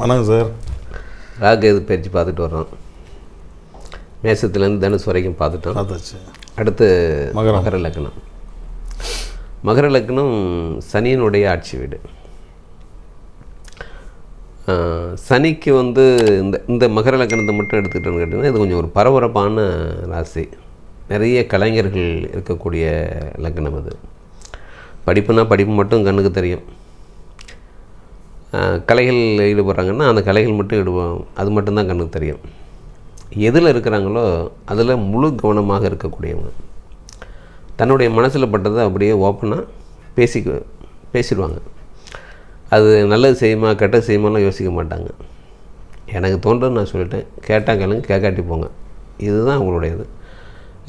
வணக்கம் சார். ராகு எது பயிற்சி பார்த்துட்டு வர்றோம். மேசத்துலேருந்து தனுசு வரைக்கும் பார்த்துட்டோம். பார்த்தாச்சு. அடுத்து. மகர லக்னம். மகர லக்னம் சனியினுடைய ஆட்சி வீடு. சனிக்கு வந்து இந்த இந்த மகர லக்னத்தை மட்டும் எடுத்துக்கிட்டோன்னு கேட்டிங்கன்னா இது கொஞ்சம் ஒரு பரபரப்பான ராசி. நிறைய கலைஞர்கள் இருக்கக்கூடிய லக்னம் அது படிப்புனா படிப்பு மட்டும் கண்ணுக்கு தெரியும். கலைகள் ஈடுபடுறாங்கன்னா அந்த கலைகள் மட்டும் ஈடுபடும். அது மட்டும்தான் கண்ணுக்கு தெரியும். எதில் இருக்கிறாங்களோ அதில் முழு கவனமாக இருக்கக்கூடியவங்க. தன்னுடைய மனசில் பட்டதை அப்படியே ஓப்பனாக பேசி பேசிடுவாங்க. அது நல்லது செய்யுமா கெட்டது செய்யுமாலாம் யோசிக்க மாட்டாங்க. எனக்கு தோன்றது நான் சொல்லிட்டேன். கேட்டால் கேளுங்க கேட்காட்டி போங்க. இதுதான் அவங்களுடையது.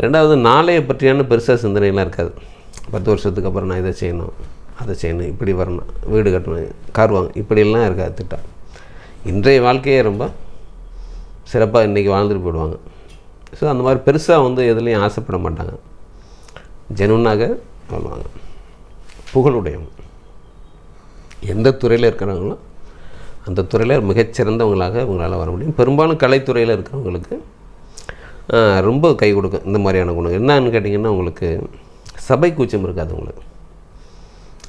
ரெண்டாவது நாளைய பற்றியான பெருசாக சிந்தனைலாம் இருக்காது. பத்து வருஷத்துக்கு அப்புறம் நான் இதை செய்யணும். அதை செய்யணும் இப்படி வரணும் வீடு கட்டணும் கார் வாங்க இப்படியெல்லாம் இருக்காது திட்டம். இன்றைய வாழ்க்கையே ரொம்ப சிறப்பாக இன்றைக்கி வாழ்ந்துட்டு போயிடுவாங்க. ஸோ அந்த மாதிரி பெருசாக வந்து எதுலேயும் ஆசைப்பட மாட்டாங்க. ஜெனுவனாக வாழ்வாங்க. புகழுடையவங்க. எந்த துறையில் இருக்கிறவங்களும் அந்த துறையில் மிகச்சிறந்தவங்களாக இவங்களால் வர முடியும். பெரும்பாலும் கலைத்துறையில் இருக்கிறவங்களுக்கு ரொம்ப கை கொடுக்கும் இந்த மாதிரியான குணம். என்னன்னு கேட்டிங்கன்னா உங்களுக்கு சபை கூச்சம் இருக்காது உங்களுக்கு.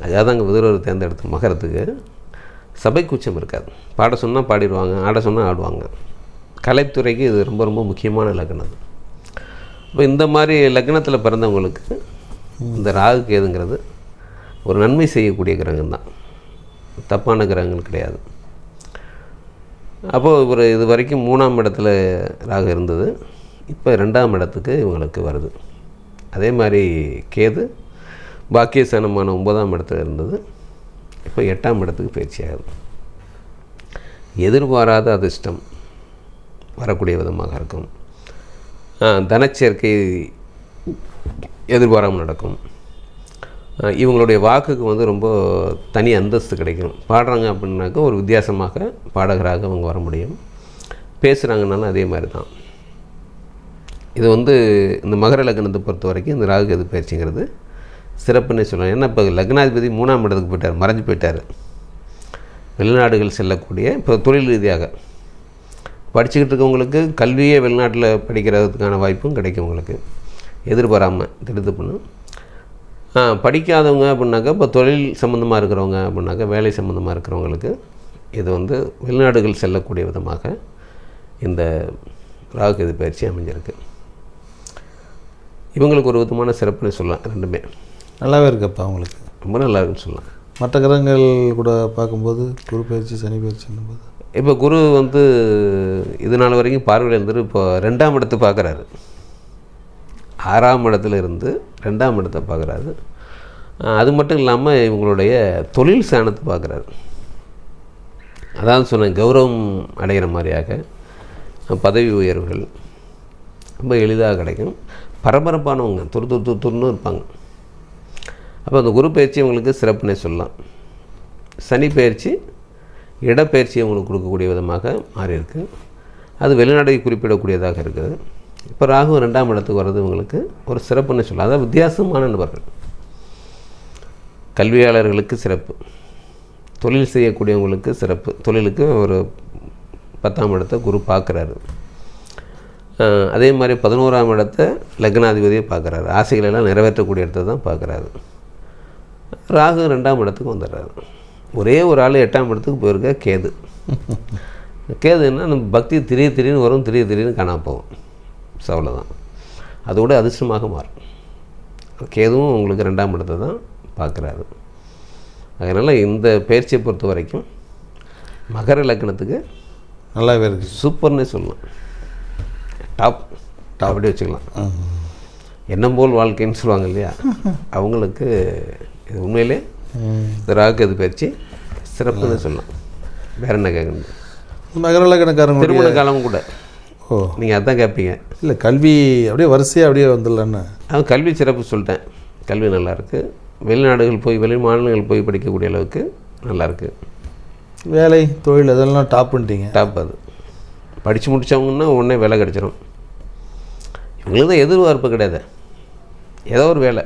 அதாவது அங்கே விதுரவர் தேர்ந்தெடுத்த மகரத்துக்கு சபை கூச்சம் இருக்காது. பாட சொன்னால் பாடிடுவாங்க ஆட சொன்னால் ஆடுவாங்க. கலைத்துறைக்கு இது ரொம்ப ரொம்ப முக்கியமான லக்னம் இப்போ இந்த மாதிரி லக்னத்தில் பிறந்தவங்களுக்கு இந்த ராகு கேதுங்கிறது ஒரு நன்மை செய்யக்கூடிய கிரகம் தான். தப்பான கிரகங்கள் கிடையாது. அப்போது இவர் இது வரைக்கும் மூணாம் இடத்துல ராகு இருந்தது. இப்போ ரெண்டாம் இடத்துக்கு இவங்களுக்கு வருது. அதே மாதிரி கேது பாக்கியஸ்தானமான ஒன்பதாம் இடத்துல இருந்தது. இப்போ எட்டாம் இடத்துக்கு பயிற்சி ஆகுது. எதிர்பாராத அதிர்ஷ்டம் வரக்கூடிய விதமாக இருக்கும். தனச்சேர்க்கை எதிர்பாராமல் நடக்கும். இவங்களுடைய வாக்குக்கு வந்து ரொம்ப தனி அந்தஸ்து கிடைக்கும். பாடுறாங்க அப்படின்னாக்கா ஒரு வித்தியாசமாக பாடகராக அவங்க வர முடியும். பேசுகிறாங்கனாலும் அதே மாதிரி தான். இது வந்து இந்த மகர லக்னத்தை பொறுத்த வரைக்கும் இந்த ராகு எது பயிற்சிங்கிறது சிறப்புன்னே சொல்லலாம் ஏன்னா இப்போ லக்னாதிபதி மூணாம் இடத்துக்கு போயிட்டார் மறைஞ்சு போயிட்டார். வெளிநாடுகள் செல்லக்கூடிய இப்போ தொழில் ரீதியாக. படிச்சுக்கிட்டு இருக்கவங்களுக்கு கல்வியே வெளிநாட்டில் படிக்கிறதுக்கான வாய்ப்பும் கிடைக்கும் உங்களுக்கு. எதிர்பாராமல் திடுத்து பண்ணும் படிக்காதவங்க அப்படின்னாக்கா இப்போ தொழில் சம்மந்தமாக இருக்கிறவங்க அப்படின்னாக்கா வேலை சம்மந்தமாக இருக்கிறவங்களுக்கு இது வந்து வெளிநாடுகள் செல்லக்கூடிய விதமாக இந்த ராகு இது பயிற்சி அமைஞ்சிருக்கு. இவங்களுக்கு ஒரு விதமான சிறப்புன்னு சொல்லலாம் ரெண்டுமே. நல்லாவே இருக்குப்பா உங்களுக்கு. ரொம்ப நல்லா இருக்குன்னு சொல்லலாம். மற்ற கிரகங்கள் கூட பார்க்கும்போது குரு பயிற்சி சனி பயிற்சின்னும் போது இப்போ குரு வந்து இது நாள் வரைக்கும் பார்வையில் இருந்துட்டு இப்போ ரெண்டாம் இடத்தை பார்க்குறாரு. ஆறாம் இடத்துல இருந்து ரெண்டாம் இடத்தை பார்க்குறாரு. அது மட்டும் இல்லாமல் இவங்களுடைய தொழில் ஸ்தானத்தை பார்க்குறாரு. அதான் சொன்னேன் கௌரவம் அடைகிற மாதிரியாக பதவி உயர்வுகள் ரொம்ப எளிதாக கிடைக்கும். பரபரப்பானவங்க துரு துரு துருன்னு இருப்பாங்க. அப்போ அந்த குரு பயிற்சி உங்களுக்கு சிறப்புனே சொல்லலாம். சனி பயிற்சி இடப்பெயர்ச்சி உங்களுக்கு கொடுக்கக்கூடிய விதமாக மாறியிருக்கு அது வெளிநாடை குறிப்பிடக்கூடியதாக இருக்குது. இப்போ ராகு ரெண்டாம் இடத்துக்கு வர்றது உங்களுக்கு ஒரு சிறப்புன்னு சொல்லலாம். அதாவது வித்தியாசமான நபர்கள். கல்வியாளர்களுக்கு சிறப்பு. தொழில் செய்யக்கூடியவங்களுக்கு சிறப்பு. தொழிலுக்கு ஒரு பத்தாம் இடத்தை குரு பார்க்குறாரு. அதே மாதிரி பதினோராம் இடத்தை லக்னாதிபதியை பார்க்குறாரு. ஆசைகளெல்லாம் நிறைவேற்றக்கூடிய இடத்தை தான் பார்க்குறாரு. ராகு ரெண்டாம் இடத்துக்கு வந்துடுறாரு. ஒரே ஒரு ஆள் எட்டாம் இடத்துக்கு போயிருக்க கேது. கேதுன்னா நம்ம பக்தி திடீர் திடீர்னு வரும் திடீர் திடீர்னு காணாம போகும். ஸோ அவ்வளோதான் அதோட அதிர்ஷ்டமாக மாறும். கேதுவும் உங்களுக்கு ரெண்டாம் இடத்தை தான் பார்க்குறாரு. அதனால் இந்த பயிற்சியை பொறுத்த வரைக்கும் மகர லக்னத்துக்கு நல்லாவே இருக்கு. சூப்பர்னே சொல்லலாம். டாப் டாப் அப்படி வச்சுக்கலாம். எண்ணம் போல் வாழ்க்கைன்னு சொல்லுவாங்க இல்லையா? அவங்களுக்கு இது உண்மையிலே இந்த ராகு அது பயிற்சி சிறப்புன்னு சொல்லலாம். வேற என்ன கேட்கணும் மகர லக்னக்காரங்களுடைய திருமண காலம் கூட. ஓ. நீங்கள் அதான் கேட்பீங்க இல்லை கல்வி அப்படியே வரிசையாக அப்படியே வந்துடலான்னு. அவன் கல்வி சிறப்பு சொல்லிட்டேன். கல்வி நல்லா இருக்கு. வெளிநாடுகள் போய் வெளி மாநிலங்கள் போய் படிக்கக்கூடிய அளவுக்கு நல்லா இருக்கு. வேலை தொழில் இதெல்லாம் டாப் பண்ணிட்டீங்க டாப் அது. படித்து முடித்தவங்கன்னா உடனே வேலை கிடச்சிரும். இவங்களுக்கு தான் எதிர்பார்ப்பு கிடையாது. ஏதோ ஒரு வேலை.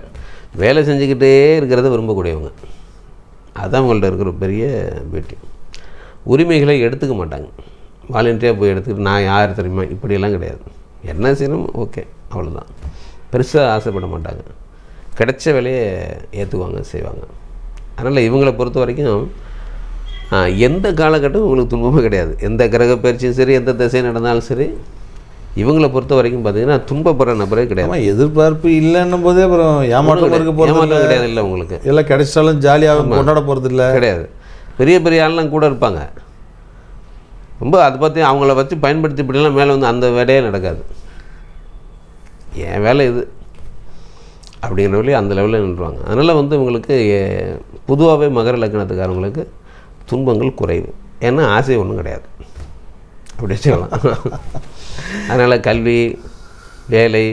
வேலை செஞ்சுக்கிட்டே இருக்கிறத விரும்பக்கூடியவங்க. அதுதான் அவங்கள்ட்ட இருக்கிற பெரிய பியூட்டி உரிமைகளை எடுத்துக்க மாட்டாங்க. வாலண்டியாக போய் எடுத்துக்கிட்டு நான் யார் தெரியுமா? இப்படியெல்லாம் கிடையாது. என்ன செய்யணும்? ஓகே அவ்வளோதான் பெருசாக ஆசைப்பட மாட்டாங்க. கிடைச்ச வேலையை ஏற்றுக்குவாங்க செய்வாங்க. அதனால் இவங்களை பொறுத்த வரைக்கும் எந்த காலகட்டம் உங்களுக்கு துன்பமும் கிடையாது. எந்த கிரக பயிற்சியும் சரி எந்த திசை நடந்தாலும் சரி இவங்களை பொறுத்த வரைக்கும் பார்த்தீங்கன்னா துன்பப்படுற நபரே கிடையாது. எதிர்பார்ப்பு இல்லைன்னும் போதே அப்புறம் ஏமாற்றம் இருக்க போகிறது கிடையாது இல்லை உங்களுக்கு. எல்லாம் கிடைச்சாலும் ஜாலியாக கொண்டாட போகிறது இல்லை. கிடையாது. பெரிய பெரிய ஆள்லாம் கூட இருப்பாங்க. ரொம்ப அதை பற்றி அவங்கள வச்சு பயன்படுத்தி இப்படிலாம் மேலே வந்து அந்த வேலையே நடக்காது. என் வேலை இது. அப்படிங்கிற வழி அந்த லெவலில் நின்றுவாங்க. அதனால் வந்து இவங்களுக்கு பொதுவாகவே மகர லக்னத்துக்காரங்களுக்கு துன்பங்கள் குறைவு. ஏன்னா ஆசை ஒன்றும் கிடையாது. அப்படி வச்சுக்கலாம் அதனால் கல்வி வேலை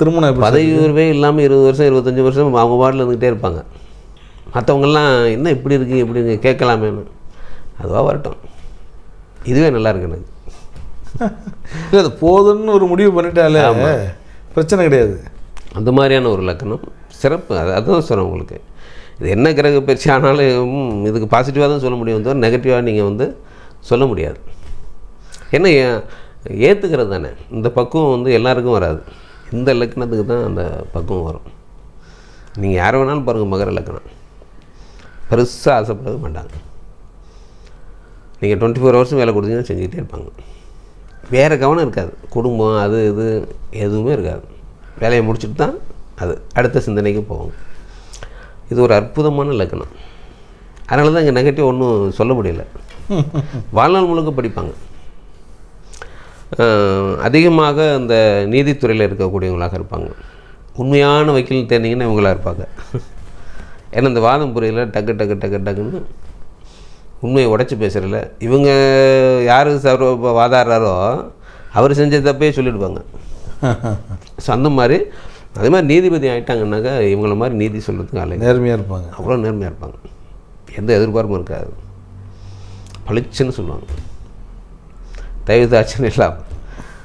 திருமணம் பதவி இல்லாமல் இருபது வருஷம் இருபத்தஞ்சி வருஷம் அவங்க பாட்டில் இருந்துகிட்டே இருப்பாங்க. மற்றவங்கெல்லாம் என்ன இப்படி இருக்கீங்க இப்படி இருக்கீங்க? கேட்கலாமேன்னு அதுவாக வரட்டும். இதுவே நல்லா இருக்கு எனக்கு. இல்லை அது போதும்னு ஒரு முடிவு பண்ணிட்டாலே பிரச்சனை கிடையாது. அந்த மாதிரியான ஒரு லக்கணம் சிறப்பு. அது அதுதான் சொல்கிறேன் உங்களுக்கு இது என்ன கிரக பயிற்சி ஆனாலும் இதுக்கு பாசிட்டிவாக தான் சொல்ல முடியும் தவிர நெகட்டிவாக நீங்கள் வந்து சொல்ல முடியாது. என்ன ஏற்றுக்கிறது தானே. இந்த பக்குவம் வந்து எல்லாருக்கும் வராது. இந்த லக்கணத்துக்கு தான் அந்த பக்குவம் வரும். நீங்கள் யாரை வேணாலும் பாருங்கள் மகர லக்கணம் பெருசாக ஆசைப்படவே மாட்டாங்க. நீங்கள் டுவெண்ட்டி ஃபோர் ஹவர்ஸும் வேலை கொடுத்தீங்கன்னா செஞ்சுக்கிட்டே இருப்பாங்க. வேறு கவனம் இருக்காது. குடும்பம் அது இது எதுவுமே இருக்காது. வேலையை முடிச்சுட்டு தான் அது அடுத்த சிந்தனைக்கு போவாங்க. இது ஒரு அற்புதமான லக்கணம் அதனால தான் இங்கே நெகட்டிவ் ஒன்றும் சொல்ல முடியல. வாழ்நாள் முழுக்க படிப்பாங்க. அதிகமாக இந்த நீதித்துறையில் இருக்கக்கூடியவங்களாக இருப்பாங்க. உண்மையான வக்கீல் தேர்ந்தீங்கன்னா இவங்களா இருப்பாங்க. ஏன்னா இந்த வாதம் புரியல டக்கு டக்கு டக்கு டக்குன்னு உண்மையை உடைச்சி பேசுகிறல இவங்க யார் சர்வ வாதாடுறாரோ அவர் செஞ்ச தப்பே சொல்லிடுவாங்க. ஸோ அந்த மாதிரி அதே மாதிரி நீதிபதி ஆயிட்டாங்கன்னாக்கா இவங்கள மாதிரி நீதி சொல்கிறதுக்கு ஆளு நேர்மையாக இருப்பாங்க. அவ்வளோ நேர்மையாக இருப்பாங்க. எந்த எதிர்பார்ப்பும் இருக்காது. பளிச்சுன்னு சொல்லுவாங்க. தயவு தாட்சன் எல்லாம்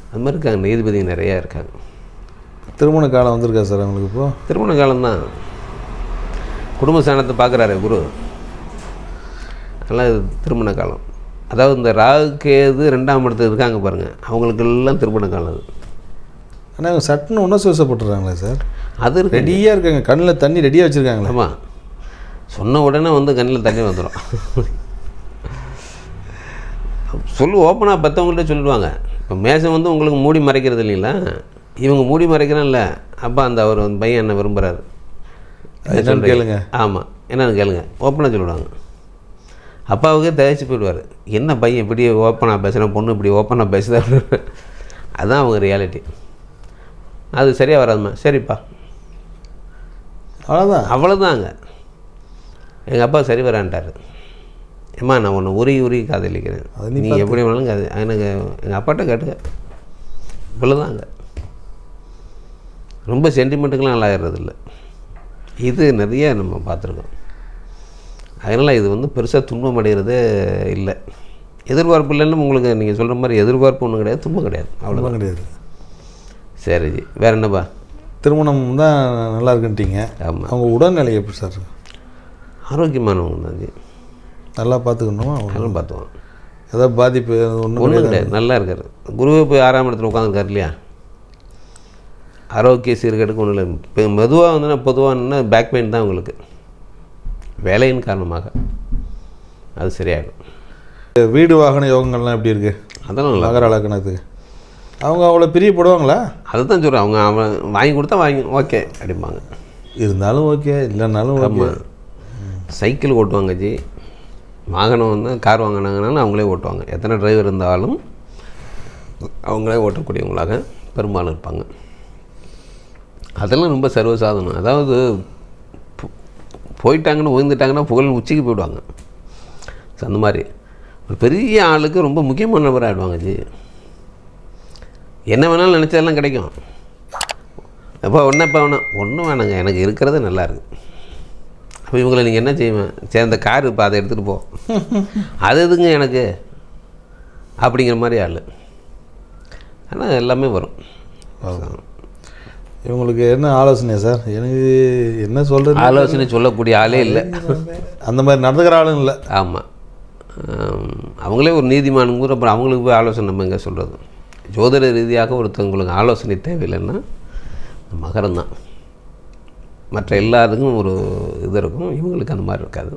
அது மாதிரி இருக்காங்க நீதிபதி நிறையா இருக்காங்க. திருமண காலம் வந்திருக்கா சார் அவங்களுக்கு இப்போ? திருமண காலம்தான். குடும்ப ஸ்தானத்தை பார்க்குறாரு குரு. அதனால் திருமண காலம். அதாவது இந்த ராகு கேது ரெண்டாம் இடத்துல இருக்காங்க பாருங்கள் அவங்களுக்கெல்லாம் திருமண காலம் அது. ஆனால் சட்டுன்னு உணர்ச்சிவசப்பட்டுறாங்களே சார்? அது ரெடியாக இருக்காங்க கண்ணில் தண்ணி ரெடியாக வச்சுருக்காங்களே. ஆமாம் சொன்ன உடனே வந்து கண்ணில் தண்ணி வந்துடும் சொல்லு ஓப்பனாக பெற்றவங்கள்ட்ட சொல்லிடுவாங்க. இப்போ மேசம் வந்து உங்களுக்கு மூடி மறைக்கிறது இல்லைங்களா? இவங்க மூடி மறைக்கிறான்ல அப்பா அந்த அவர் அந்த பையன் என்ன விரும்புகிறாரு கேளுங்க. ஆமாம் என்னன்னு கேளுங்க. ஓப்பனாக சொல்லிவிடுவாங்க அப்பாவுக்கே தயாரிச்சு போயிடுவார். என்ன பையன் இப்படி ஓப்பனாக பேசுகிறேன் பொண்ணு இப்படி ஓப்பனாக பேசுதா? அதுதான் அவங்க ரியாலிட்டி அது சரியாக வராதும்மா. சரிப்பா. அவ்வளோதான் அவ்வளோதாங்க எங்கள் அப்பா சரி வரான்ட்டார். ஏம்மா நான் உன்னை உரி உரி காதலிக்கிறேன். நீ எப்படி வேணாலும் காது எனக்கு எங்கள் அப்பாட்ட கேட்டுக்க இவ்வளோதாங்க ரொம்ப சென்டிமெண்ட்டுக்கெலாம் நல்லா ஆயிடுறதில்ல. இது நிறைய நம்ம பார்த்துருக்கோம். அதனால் இது வந்து பெருசாக துன்பம் அடைகிறதே இல்லை. எதிர்பார்ப்பு இல்லைன்னு உங்களுக்கு நீங்கள் சொல்கிற மாதிரி எதிர்பார்ப்பு ஒன்றும் கிடையாது துன்பம் கிடையாது. அவ்வளோ ஒன்றும் கிடையாது. சரி ஜி வேறு என்னப்பா? திருமணம் தான் நல்லா இருக்குன்ட்டீங்க. ஆமாம் அவங்க உடல்நிலை எப்படி சார்? ஆரோக்கியமானவங்க தான் ஜி நல்லா பார்த்துக்கணுமா? அதெல்லாம் பார்த்துவோம் ஏதாவது பாதிப்பு ஒன்றும் ஒன்றும் கிடையாது நல்லா இருக்கார். குருவே போய் ஆறாம் இடத்துல உட்காந்துருக்காரு இல்லையா? ஆரோக்கிய சீர்கேடுக்கு ஒன்றும் இல்லை. இப்போ மெதுவாக வந்து பொதுவாக பேக் பெயின் தான் உங்களுக்கு. வேலையின் காரணமாக. அது சரியாயிடும். வீடு வாகன யோகங்கள்லாம் எப்படி இருக்கு? அதெல்லாம் நல்லா மகர லக்னத்துக்கு அவங்க அவ்வளோ பிரியப்படுவாங்களா? அதை தான் சொல்கிறேன் அவங்க அவன் வாங்கி கொடுத்தா வாங்கி ஓகே அப்படிம்பாங்க. இருந்தாலும் ஓகே இல்லைன்னாலும் ஓகே. சைக்கிள் ஓட்டுவாங்க ஜி. வாகனம் வந்து கார் வாங்கினாங்கனாலும் அவங்களே ஓட்டுவாங்க. எத்தனை டிரைவர் இருந்தாலும் அவங்களே ஓட்டக்கூடியவங்களாக பெரும்பாலும் இருப்பாங்க. அதெல்லாம் ரொம்ப சர்வசாதனம் அதாவது போயிட்டாங்கன்னு உயர்ந்துட்டாங்கன்னா புகழ் உச்சிக்கு போயிடுவாங்க. ஸோ அந்த மாதிரி. ஒரு பெரிய ஆளுக்கு ரொம்ப முக்கியமான நபராக ஆகிடுவாங்க ஜி. என்ன வேணாலும் நினச்சதெல்லாம் கிடைக்கும். அப்போ ஒன்றா இப்போ வேணாம் ஒன்றும் வேணாங்க. எனக்கு இருக்கிறது நல்லாயிருக்கு அப்போ இவங்களை நீங்கள் என்ன செய்வேன் சரி அந்த கார் இப்போ அதை எடுத்துகிட்டு போ. அது எதுங்க எனக்கு? அப்படிங்கிற மாதிரி ஆள். ஆனால் எல்லாமே வரும். இவங்களுக்கு என்ன ஆலோசனை சார்? எனக்கு என்ன சொல்கிறது ஆலோசனை சொல்லக்கூடிய ஆளே இல்லை. அந்த மாதிரி நடந்துக்கிற ஆளும் இல்லை. ஆமாம் ஆம், அவங்களே ஒரு நீதிமானுங்கிற அப்புறம் அவங்களுக்கு போய் ஆலோசனை நம்ம எங்கே சொல்கிறது ஜோதிட ரீதியாக ஒருத்தவங்களுக்கு ஆலோசனை தேவையில்லைன்னா மகரம் தான் மற்ற எல்லாருக்கும் ஒரு இது இருக்கும் இவங்களுக்கு அந்த மாதிரி இருக்காது.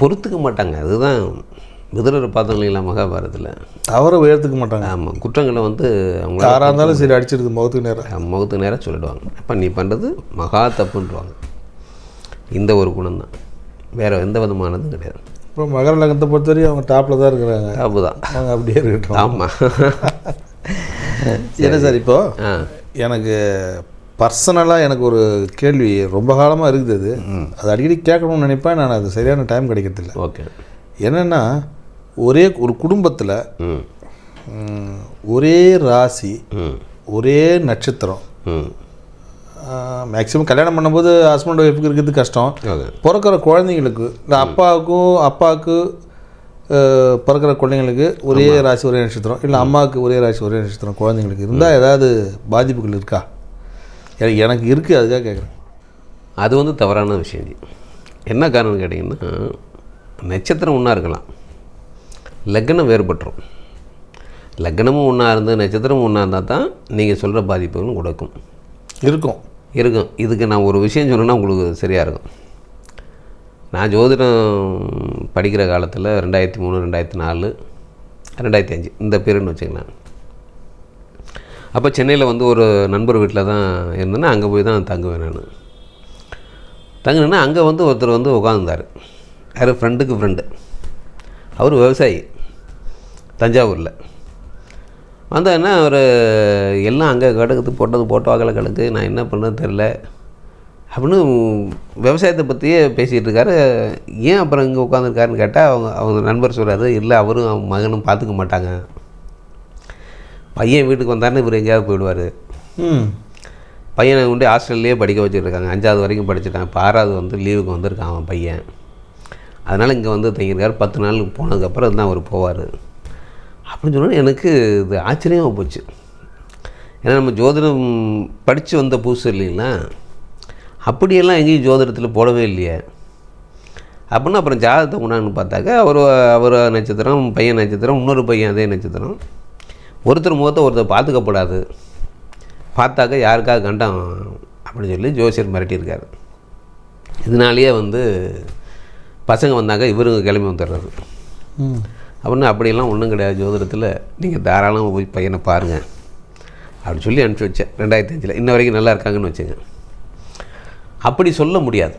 பொறுத்துக்க மாட்டாங்க. அதுதான் விதுரரை பார்த்தோம் இல்லைங்களா மகாபாரதத்தில். தவற உயர்த்துக்க மாட்டாங்க. ஆமாம் குற்றங்களை வந்து அவங்க யாராக இருந்தாலும் சரி அடிச்சிருது முகத்துக்கு நேரம் முகத்து நேராக சொல்லிடுவாங்க. அப்போ நீ பண்ணுறது மகா தப்புன்றவாங்க. இந்த ஒரு குணம் தான் வேறு எந்த விதமானதும் கிடையாது. இப்போ மகர லக்னத்தை பொறுத்தவரையும் அவங்க டாப்பில் தான் இருக்கிறாங்க. தப்பு தான் அவங்க அப்படியே இருக்கட்டும். ஆமாம் என்ன சார் இப்போ? ஆ. எனக்கு பர்சனலாக எனக்கு ஒரு கேள்வி ரொம்ப காலமாக இருக்குது அது. அது அடிக்கடி கேட்கணும்னு நினைப்பேன். நான் அது சரியான டைம் கிடைக்கிறதில்ல. ஓகே. என்னென்னா ஒரே ஒரு குடும்பத்தில் ஒரே ராசி ஒரே நட்சத்திரம். மேக்ஸிமம் கல்யாணம் பண்ணும்போது ஹஸ்பண்ட் ஒய்ஃபுக்கு இருக்கிறது கஷ்டம். பிறக்கிற குழந்தைங்களுக்கு இல்லை அப்பாவுக்கும் அப்பாவுக்கு பிறக்கிற குழந்தைங்களுக்கு ஒரே ராசி ஒரே நட்சத்திரம். இல்லை அம்மாவுக்கு ஒரே ராசி ஒரே நட்சத்திரம் குழந்தைங்களுக்கு இருந்தால் ஏதாவது பாதிப்புகள் இருக்கா? எனக்கு எனக்கு இருக்குது அதுக்காக கேட்குறேன் அது வந்து தவறான விஷயம். என்ன காரணம் கேட்டிங்கன்னா நட்சத்திரம் ஒன்றா இருக்கலாம். லக்னம் வேறுபட்டுரும். லக்னமும் ஒன்றா இருந்து நட்சத்திரமும் ஒன்றா இருந்தால் தான் நீங்கள் சொல்கிற பாதிப்புகளும் கொடுக்கும். இருக்கும். இருக்கும். இதுக்கு நான் ஒரு விஷயம் சொன்னேன்னா உங்களுக்கு சரியாக இருக்கும். நான் ஜோதிடம் படிக்கிற காலத்தில் ரெண்டாயிரத்தி மூணு ரெண்டாயிரத்தி நாலு ரெண்டாயிரத்தி அஞ்சு இந்த பீரியட்னு வச்சுக்கலாம் அப்போ சென்னையில் வந்து ஒரு நண்பர் வீட்டில் தான் இருந்தேன்னா அங்கே போய் தான் தங்குவேன் நான். தங்குனேன்னா அங்கே வந்து ஒருத்தர் வந்து உட்காந்துருந்தார் யார்? ஃப்ரெண்டுக்கு ஃப்ரெண்டு அவர் விவசாயி. தஞ்சாவூரில். வந்தேன்னா அவர் எல்லாம் அங்கே கிடக்குது போட்டது போட்டோ கிடக்கு. நான் என்ன பண்ணுறது தெரில அப்படின்னு விவசாயத்தை பற்றியே பேசிகிட்டு இருக்காரு. ஏன் அப்புறம் இங்கே உட்காந்துருக்காருன்னு கேட்டால் அவங்க அவங்க நண்பர் சொல்கிறாரு இல்லை அவரும் அவங்க மகனும் பார்த்துக்க மாட்டாங்க. பையன் வீட்டுக்கு வந்தாருன்னு இவர் எங்கேயாவது போயிடுவார். பையனை கொண்டு ஹாஸ்டல்லையே படிக்க வச்சுருக்காங்க. அஞ்சாவது வரைக்கும் படிச்சிட்டான். இப்போ ஆறாவது வந்து லீவுக்கு வந்திருக்கான் அவன் பையன். அதனால் இங்கே வந்து தங்கியிருக்காரு. பத்து நாள் போனதுக்கப்புறம் தான் அவர் போவார். அப்படின்னு சொன்னோன்னே எனக்கு இது ஆச்சரியமாக போச்சு. ஏன்னா நம்ம ஜோதிடம் படித்து வந்த புதுசு இல்லைங்களா? அப்படியெல்லாம் எங்கேயும் ஜோதிடத்தில் போடவே இல்லையே. அப்படின்னா அப்புறம் ஜாதகத்தை கொண்டாந்து பார்த்தாக்க அவர் அவர் நட்சத்திரம் பையன் நட்சத்திரம் இன்னொரு பையன் அதே நட்சத்திரம். ஒருத்தர் முகத்தை ஒருத்தர் பார்த்துக்கப்படாது. பார்த்தாக்க யாருக்காக கண்டம் அப்படின்னு சொல்லி ஜோசியர் மிரட்டியிருக்காரு. இதனாலேயே வந்து பசங்க வந்தாக்க இவருங்க கிளம்பி வந்துடுறாரு. அப்படின்னு அப்படியெல்லாம் ஒன்றும் கிடையாது. ஜோதிடத்தில் நீங்கள் தாராளமாக போய் பையனை பாருங்கள் அப்படி சொல்லி அனுப்பிச்சி வச்சேன். ரெண்டாயிரத்தி அஞ்சில். இன்ன வரைக்கும் நல்லா இருக்காங்கன்னு வச்சுங்க. அப்படி சொல்ல முடியாது.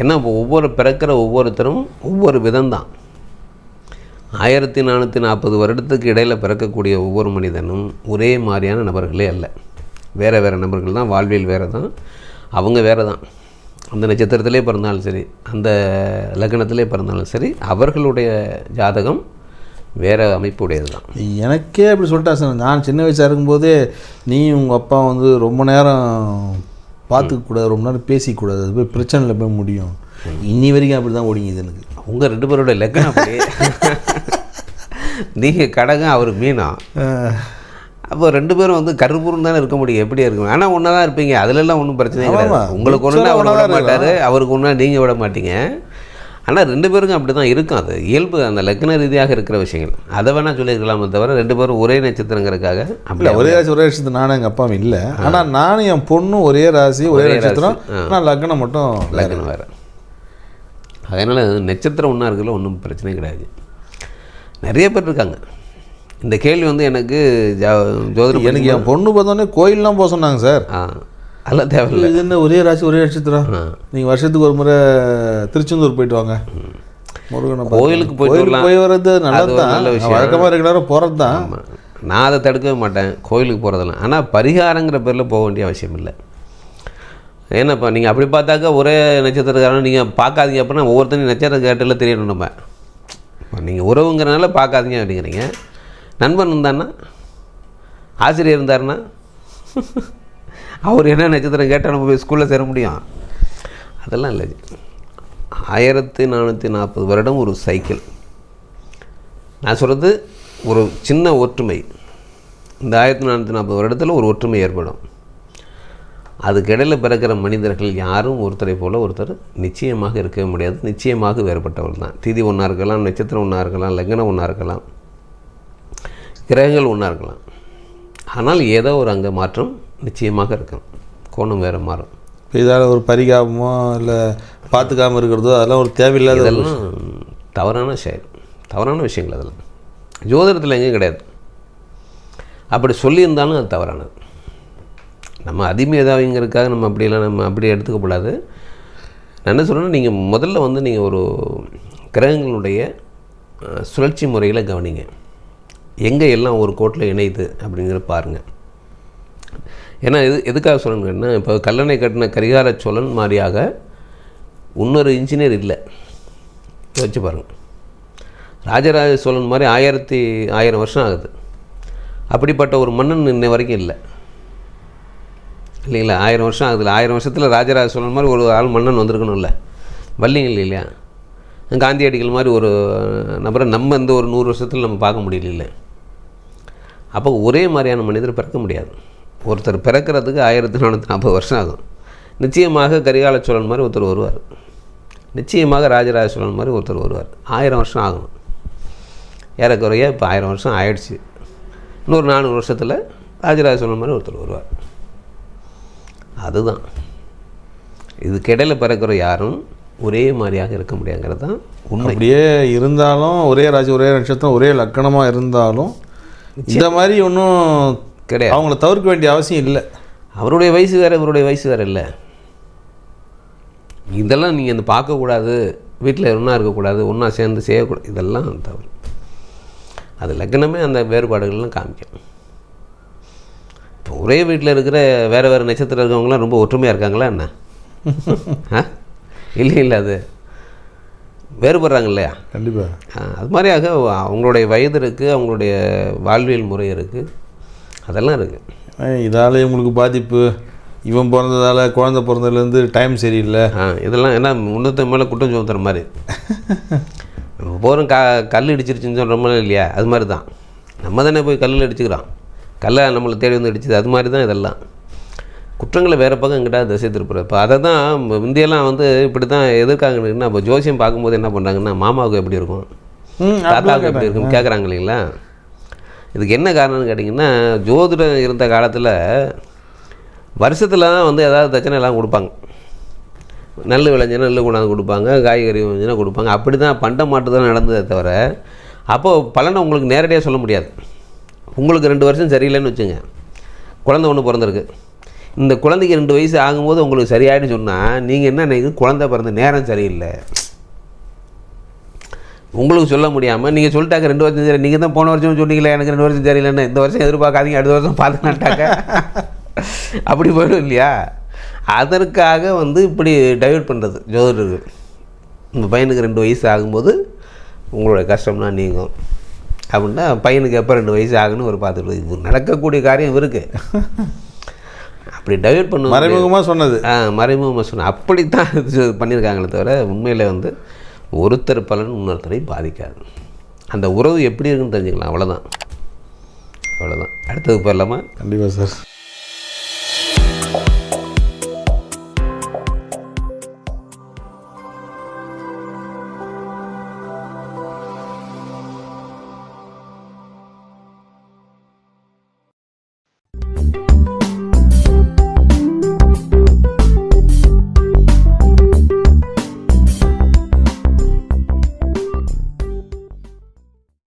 ஏன்னா இப்போ ஒவ்வொரு பிறக்கிற ஒவ்வொருத்தரும் ஒவ்வொரு விதம்தான். ஆயிரத்தி நானூற்றி நாற்பது வருடத்துக்கு இடையில் பிறக்கக்கூடிய ஒவ்வொரு மனிதனும் ஒரே மாதிரியான நபர்களே அல்ல. வேறு வேறு நபர்கள் தான் வாழ்வியல் வேறு தான் அவங்க வேறு தான். அந்த நட்சத்திரத்திலே பிறந்தாலும் சரி அந்த லக்னத்திலே பிறந்தாலும் சரி அவர்களுடைய ஜாதகம் வேறு அமைப்புடையது தான். எனக்கே அப்படி சொல்லிட்டா சார் நான் சின்ன வயசாக இருக்கும்போதே நீ உங்கள் அப்பா வந்து ரொம்ப நேரம் பார்த்துக்க கூடாது ரொம்ப நேரம் பேசிக்கூடாது அது போய் பிரச்சனையில் போய் முடியும். இன்னி வரைக்கும் அப்படி தான் ஓடிங்குது எனக்கு. உங்கள் ரெண்டு பேரோட லக்னம் அப்படியே. நீங்கள் கடகம் அவர் மீனம் அப்போ ரெண்டு பேரும் வந்து கருப்பூர்னு தானே இருக்க முடியும். எப்படி இருக்கும்? ஆனால் ஒன்றா தான் இருப்பீங்க. அதுலலாம் ஒன்றும் பிரச்சனை. கிடையாது. உங்களுக்கு ஒன்று நிச்சயம் அவர் விட மாட்டார். அவருக்கு ஒன்றா நீங்கள் விட மாட்டீங்க. ஆனால் ரெண்டு பேருக்கும் அப்படி தான் இருக்கும் அது. இயல்பு அந்த லக்ன ரீதியாக இருக்கிற விஷயங்கள். அதை வேணால் சொல்லியிருக்கலாமே தவிர ரெண்டு பேரும் ஒரே நட்சத்திரங்கிறதுக்காக அப்படி ஒரே ராசி ஒரே நட்சத்திரம். நானும் எங்கள் அப்பாவும் இல்லை. ஆனால் நானும் என் பொண்ணும் ஒரே ராசி ஒரே நட்சத்திரம். ஆனால் லக்னம் மட்டும் லக்னம் வேறு. அதனால் நட்சத்திரம் ஒன்றா இருக்குல்ல ஒன்றும் பிரச்சனையும் கிடையாது. நிறைய பேர் இருக்காங்க. இந்த கேள்வி வந்து எனக்கு ஜா ஜோதிடம் எனக்கு என் பொண்ணு பார்த்தோன்னே கோயிலெலாம் போக சொன்னாங்க சார். ஆ அதெல்லாம் தேவையில்லை. இது என்ன ஒரே ராசி ஒரே நட்சத்திரம். நீங்கள் வருஷத்துக்கு ஒரு முறை திருச்செந்தூர் போயிட்டு வாங்க. முருகனை. கோயிலுக்கு போயிட்டு. போய் வர்றது நல்லது தான். நல்ல விஷயம். வழக்கமாக நேரம் போகிறது தான். நான் அதை தடுக்கவே மாட்டேன். கோயிலுக்கு போகிறதெல்லாம் ஆனால் பரிகாரங்கிற பேரில் போக வேண்டிய அவசியம் இல்லை. ஏன்னாப்பா நீங்கள் அப்படி பார்த்தாக்கா ஒரே நட்சத்திரக்காரன் நீங்கள் பார்க்காதீங்க அப்படின்னா ஒவ்வொருத்தனையும் நட்சத்திரம் கேட்டில் தெரியணும் நம்ம. நீங்கள் உறவுங்கிறனால பார்க்காதீங்க அப்படிங்கிறீங்க. நண்பன் இருந்தான்னா ஆசிரியர் இருந்தாருன்னா? அவர் என்ன நட்சத்திரம் கேட்டால் நம்ம போய் ஸ்கூலில் சேர முடியும். அதெல்லாம் இல்லை. ஆயிரத்தி நானூற்றி நாற்பது வருடம் ஒரு சைக்கிள் நான் சொல்கிறது ஒரு சின்ன ஒற்றுமை. இந்த ஆயிரத்தி நானூற்றி நாற்பது வருடத்தில் ஒரு ஒற்றுமை ஏற்படும். அதுக்கிடையில் பிறக்கிற மனிதர்கள் யாரும் ஒருத்தரை போல் ஒருத்தர் நிச்சயமாக இருக்கவே முடியாது. நிச்சயமாக வேறுபட்டவர் தான். திதி ஒன்றா இருக்கலாம் நட்சத்திரம் ஒன்றா இருக்கலாம் லக்னம் ஒன்றா இருக்கலாம் கிரகங்கள் ஒன்றா இருக்கலாம். ஆனால் ஏதோ ஒரு அங்கே மாற்றம் நிச்சயமாக இருக்கும். கோணம் வேறு மாறும். இதால் ஒரு பரிகாபமோ இல்லை பார்த்துக்காம இருக்கிறதோ அதெல்லாம் ஒரு தேவையில்லாத இதெல்லாம் தவறான செயல். தவறான விஷயங்கள் அதெல்லாம். ஜோதிடத்தில் எங்கேயும் கிடையாது. அப்படி சொல்லியிருந்தாலும் அது தவறானது. நம்ம அதிமேதாவிங்கிறதுக்காக நம்ம அப்படியெல்லாம் நம்ம அப்படி எடுத்துக்கக்கூடாது நான் என்ன சொல்கிறேன்னா நீங்கள் முதல்ல வந்து நீங்கள் ஒரு கிரகங்களுடைய சுழற்சி முறையில் கவனிங்க. எங்கே எல்லாம் ஒரு கோட்டில் இணையுது அப்படிங்கிறத பாருங்கள் ஏன்னா எது எதுக்காக சொல்லணுங்கன்னா இப்போ கல்லணை கட்டின கரிகார சோழன் மாதிரியாக இன்னொரு இன்ஜினியர் இல்லை. வச்சு பாருங்கள் ராஜராஜ சோழன் மாதிரி ஆயிரத்தி ஆயிரம் வருஷம் ஆகுது. அப்படிப்பட்ட ஒரு மன்னன் இன்ன வரைக்கும் இல்லை. இல்லைங்களா? ஆயிரம் வருஷம் ஆகுதுல ஆயிரம் வருஷத்தில் ராஜராஜ சோழன் மாதிரி ஒரு ஆள் மன்னன் வந்திருக்கணும்ல. வல்லிங்க இல்லையா? காந்தியடிகள் மாதிரி ஒரு நபரை நம்ம இந்த ஒரு நூறு வருஷத்தில் நம்ம பார்க்க முடியல அப்போ ஒரே மாதிரியான மனிதர் பிறக்க முடியாது. ஒருத்தர் பிறக்கிறதுக்கு ஆயிரத்தி நானூற்றி நாற்பது வருஷம் ஆகும். நிச்சயமாக கரிகால சோழன் மாதிரி ஒருத்தர் வருவார். நிச்சயமாக ராஜராஜ சோழன் மாதிரி ஒருத்தர் வருவார். ஆயிரம் வருஷம் ஆகணும் ஏறக்குறைய இப்போ ஆயிரம் வருஷம் ஆயிடுச்சு. இன்னொரு நானூறு வருஷத்தில் ராஜராஜ சோழன் மாதிரி ஒருத்தர் வருவார். அதுதான். இதுக்கிடையில பிறக்கிற யாரும் ஒரே மாதிரியாக இருக்க முடியாங்கிறது தான் உண்மை. அப்படியே இருந்தாலும் ஒரே ராசி ஒரே நட்சத்திரம் ஒரே லக்கணமாக இருந்தாலும் இந்த மாதிரி ஒன்றும் கிடையாது. அவங்கள தவிர்க்க வேண்டிய அவசியம் இல்லை. அவருடைய வயசு வேறு இவருடைய வயசு வேறு இல்லை. இதெல்லாம் நீங்கள் இந்த பார்க்கக்கூடாது வீட்டில் ஒன்றா இருக்கக்கூடாது ஒன்றா சேர்ந்து செய்யக்கூடாது இதெல்லாம் தவறு. அது லக்னமே அந்த வேறுபாடுகள்லாம் காமிக்கும். இப்போ ஒரே வீட்டில் இருக்கிற வேறு வேறு நட்சத்திரம் இருக்கவங்களாம் ரொம்ப ஒற்றுமையாக இருக்காங்களா என்ன? இல்லை இல்லை அது வேறுபடுறாங்க இல்லையா கண்டிப்பாக அது மாதிரியாக அவங்களுடைய வயது இருக்குது அவங்களுடைய வாழ்வியல் முறை இருக்குது அதெல்லாம் இருக்குது இதால் இவங்களுக்கு பாதிப்பு. இவன் பிறந்ததால குழந்தை பிறந்ததுலேருந்து டைம் சரியில்லை. ஆ இதெல்லாம் என்ன முன்னூற்றி மேலே குற்றம் சுமத்துற மாதிரி. நம்ம போகிறோம் க கல் இடிச்சிருச்சுன்னு சொல்கிறோமோ இல்லையா? அது மாதிரி தான் நம்ம தானே போய் கல்லில் அடிச்சுக்கிறோம் கல்லை நம்மளை தேடி வந்து அடிச்சுது அது மாதிரி தான் இதெல்லாம். குற்றங்களை வேறு பக்கம் எங்கிட்ட திசை திருப்புற இப்போ அதை தான் முந்தியெல்லாம் வந்து இப்படி தான் எதிர்க்காங்கன்னா இப்போ ஜோசியம் பார்க்கும்போது என்ன பண்ணுறாங்கன்னா மாமாவுக்கு எப்படி இருக்கும்? தாத்தாவுக்கு எப்படி இருக்கும்? கேட்குறாங்க இல்லைங்களா? இதுக்கு என்ன காரணம்னு கேட்டிங்கன்னா ஜோதிடம் இருந்த காலத்தில் வருஷத்தில் தான் வந்து ஏதாவது தட்சணை எல்லாம் கொடுப்பாங்க. நெல் விளைஞ்சினா நெல் கொண்டாந்து கொடுப்பாங்க. காய்கறி விளைஞ்சினா கொடுப்பாங்க. அப்படி தான் பண்ட மாட்டு தான் நடந்ததே தவிர அப்போது பலனை உங்களுக்கு நேரடியாக சொல்ல முடியாது. உங்களுக்கு ரெண்டு வருஷம் சரியில்லைன்னு வச்சுங்க. குழந்தை ஒன்று பிறந்திருக்கு. இந்த குழந்தைக்கு ரெண்டு வயசு ஆகும்போது உங்களுக்கு சரியாயிடுன்னு சொன்னால் நீங்கள் என்ன நினைக்கு குழந்தை பிறந்த நேரம் சரியில்லை. உங்களுக்கு சொல்ல முடியாமல் நீங்கள் சொல்லிட்டாக்க ரெண்டு வருஷம் சரி நீங்கள் தான் போன வருஷம் சொன்னீங்களே எனக்கு ரெண்டு வருஷம் சரியில்லைன்னு. இந்த வருஷம் எதிர்பார்க்காதீங்க அடுத்த வருஷம் பார்த்துனாட்டாக்க அப்படி போயிடும் இல்லையா? அதற்காக வந்து இப்படி டைவர்ட் பண்ணுறது ஜோதிடர்கள் உங்கள் பையனுக்கு ரெண்டு வயசு ஆகும்போது உங்களோட கஷ்டம்லாம் நீங்கும். அப்படின்னா பையனுக்கு எப்போ ரெண்டு வயசு ஆகுன்னு ஒரு பார்த்துட்டு இது நடக்கக்கூடிய காரியம் இருக்குது அப்படி டைவர்ட் பண்ண மறைமுகமாக சொன்னது. ஆ மறைமுகமாக சொன்ன அப்படித்தான் பண்ணியிருக்காங்களே தவிர உண்மையில் வந்து ஒருத்தர் பலன் இன்னொருத்தரை பாதிக்காது. அந்த உறவு எப்படி இருக்குன்னு தெரிஞ்சுக்கலாம். அவ்வளோதான் அவ்வளோதான் அடுத்தது போயிடலாமா? கண்டிப்பாக சார்.